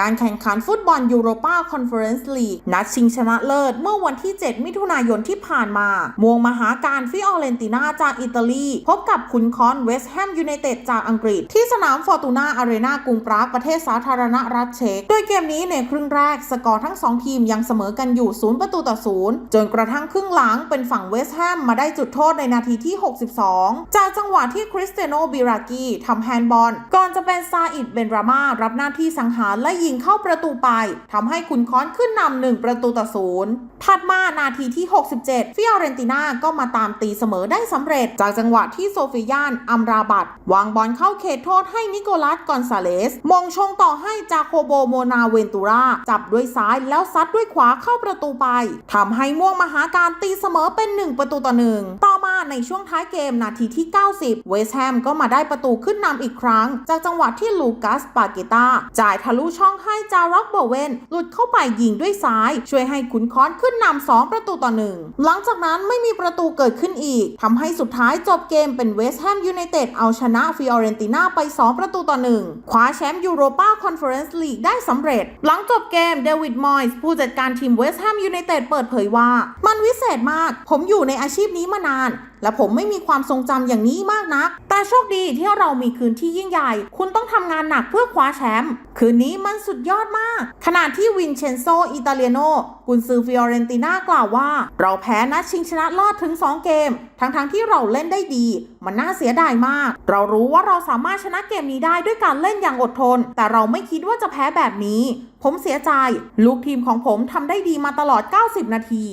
การแข่งขันฟุตบอลยูโรปาคอนเฟอเรนซ์ลีกนัดชิงชนะเลิศ เมื่อวันที่ 7 มิถุนายนที่ผ่านมามวงมหาการฟิออเรนตินาจากอิตาลี พบกับขุนคอนเวสต์แฮมยูไนเต็ดจากอังกฤษ ที่สนามฟอร์ตูนาอารีนากรุงปรากประเทศสาธารณรัฐเช็กโดยเกมนี้ในครึ่งแรกสกอร์ทั้ง 2 ทีมยังเสมอกันอยู่ 0 ประตูต่อ 0 จนกระทั่งครึ่งหลังเป็นฝั่งเวสต์แฮมมาได้จุดโทษในนาทีที่ 62 จากจังหวะที่คริสเตโนบิรากีทำแฮนด์บอลก่อนจะเป็นซาอิดเบนรามารับหน้าที่สังหารและยิงเข้าประตูไปทำให้คุณค้อนขึ้นนำหนึ่งประตูต่อศูนย์ถัดมานาทีที่ 67 ฟิออเรนติน่าก็มาตามตีเสมอได้สำเร็จ จากจังหวะที่โซฟิยาน อัมราบัตวางบอลเข้าเขตโทษให้นิโคลัส กอนซาเลส มงชงต่อให้จาโคโบโมนาเวนตูรา จับด้วยซ้ายแล้วซัดด้วยขวาเข้าประตูไปทำให้ม่วงมหาการตีเสมอเป็น 1 ประตูต่อหนึ่งต่อ ในช่วงท้ายเกมนาทีที่ 90 เวสแฮมก็มาได้ประตูขึ้นนำอีกครั้ง จากจังหวะที่ลูกัสปาเกตาจ่ายทะลุช่องให้จาร็อกโบเวนหลุดเข้าไปยิงด้วยซ้าย ช่วยให้ขุนค้อนขึ้นนำ2ประตูต่อหนึ่งหลังจากนั้นไม่มีประตูเกิดขึ้นอีกทำให้สุดท้ายจบเกมเป็นเวสแฮมยูไนเต็ดเอาชนะฟิออเรนติน่าไป 2 ประตูต่อหนึ่งคว้าแชมป์ยูโรปาคอนเฟอเรนซ์ลีกได้สำเร็จ หลังจบเกมเดวิดมอยส์ผู้จัดการทีมเวสแฮมยูไนเต็ดเปิดเผยว่า มันวิเศษมาก ผมอยู่ในอาชีพนี้มานานและผมไม่มีความทรงจำอย่างนี้มากนัก แต่โชคดีที่เรามีคืนที่ยิ่งใหญ่ คุณต้องทำงานหนักเพื่อคว้าแชมป์ คืนนี้มันสุดยอดมาก ขณะที่วินเชนโซ อิตาเลียโน กุนซือฟิออเรนติน่ากล่าวว่า เราแพ้นัดชิงชนะเลิศถึง 2 เกม ทั้งๆทที่เราเล่นได้ดี มันน่าเสียดายมาก เรารู้ว่าเราสามารถชนะเกมนี้ได้ด้วยการเล่นอย่างอดทน แต่เราไม่คิดว่าจะแพ้แบบนี้ ผมเสียใจ ลูกทีมของผมทำได้ดีมาตลอด 90 นาที